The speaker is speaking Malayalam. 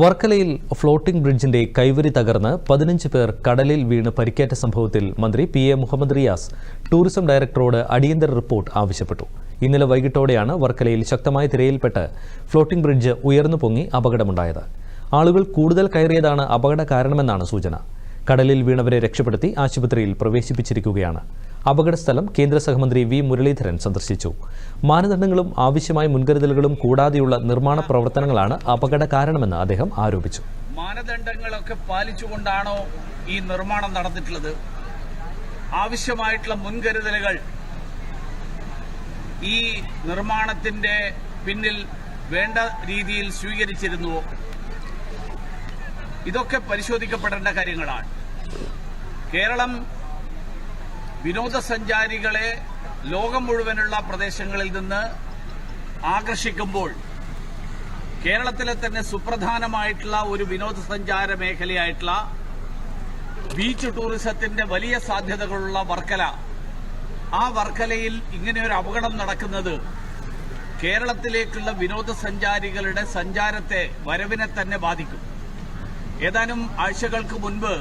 വർക്കലയിൽ ഫ്ലോട്ടിംഗ് ബ്രിഡ്ജിന്റെ കൈവരി തകർന്ന് പതിനഞ്ച് പേർ കടലിൽ വീണ് പരിക്കേറ്റ സംഭവത്തിൽ മന്ത്രി P A Muhammad Riyas tourism ഡയറക്ടറോട് അടിയന്തര റിപ്പോർട്ട് ആവശ്യപ്പെട്ടു. ഇന്നലെ വൈകിട്ടോടെയാണ് വർക്കലയിൽ ശക്തമായ തിരയിൽപ്പെട്ട് ഫ്ലോട്ടിംഗ് ബ്രിഡ്ജ് ഉയർന്നു പൊങ്ങി അപകടമുണ്ടായത്. ആളുകൾ കൂടുതൽ കയറിയതാണ് അപകട കാരണമെന്നാണ് സൂചന. കടലിൽ വീണവരെ രക്ഷപ്പെടുത്തി ആശുപത്രിയിൽ പ്രവേശിപ്പിച്ചിരിക്കുകയാണ്. അപകടസ്ഥലം കേന്ദ്ര സഹമന്ത്രി വി മുരളീധരൻ സന്ദർശിച്ചു. മാനദണ്ഡങ്ങളും ആവശ്യമായ മുൻകരുതലുകളും കൂടാതെയുള്ള നിർമ്മാണ പ്രവർത്തനങ്ങളാണ് അപകട കാരണമെന്ന് അദ്ദേഹം ആരോപിച്ചു. മാനദണ്ഡങ്ങളൊക്കെ പാലിച്ചുകൊണ്ടാണോ ഈ നിർമ്മാണം നടന്നിട്ടുള്ളത്? ആവശ്യമായിട്ടുള്ള മുൻകരുതലുകൾ ഈ നിർമ്മാണത്തിന്റെ പിന്നിൽ വേണ്ട രീതിയിൽ സ്വീകരിച്ചിരുന്നുവോ? ഇതൊക്കെ പരിശോധിക്കപ്പെടേണ്ട കാര്യങ്ങളാണ്. കേരളം വിനോദസഞ്ചാരികളെ ലോകം മുഴുവനുള്ള പ്രദേശങ്ങളിൽ നിന്ന് ആകർഷിക്കുമ്പോൾ കേരളത്തിലെ തന്നെ സുപ്രധാനമായിട്ടുള്ള ഒരു വിനോദസഞ്ചാര മേഖലയായിട്ടുള്ള ബീച്ച് ടൂറിസത്തിന്റെ വലിയ സാധ്യതകളുള്ള വർക്കല. ആ വർക്കലയിൽ ഇങ്ങനെ ഒരു അപകടം നടക്കുന്നത് കേരളത്തിലേക്കുള്ള വിനോദസഞ്ചാരികളുടെ സഞ്ചാരത്തെ വരവിനെ തന്നെ ബാധിക്കും. ഏതാനും ആഴ്ചകൾക്ക് മുൻപ്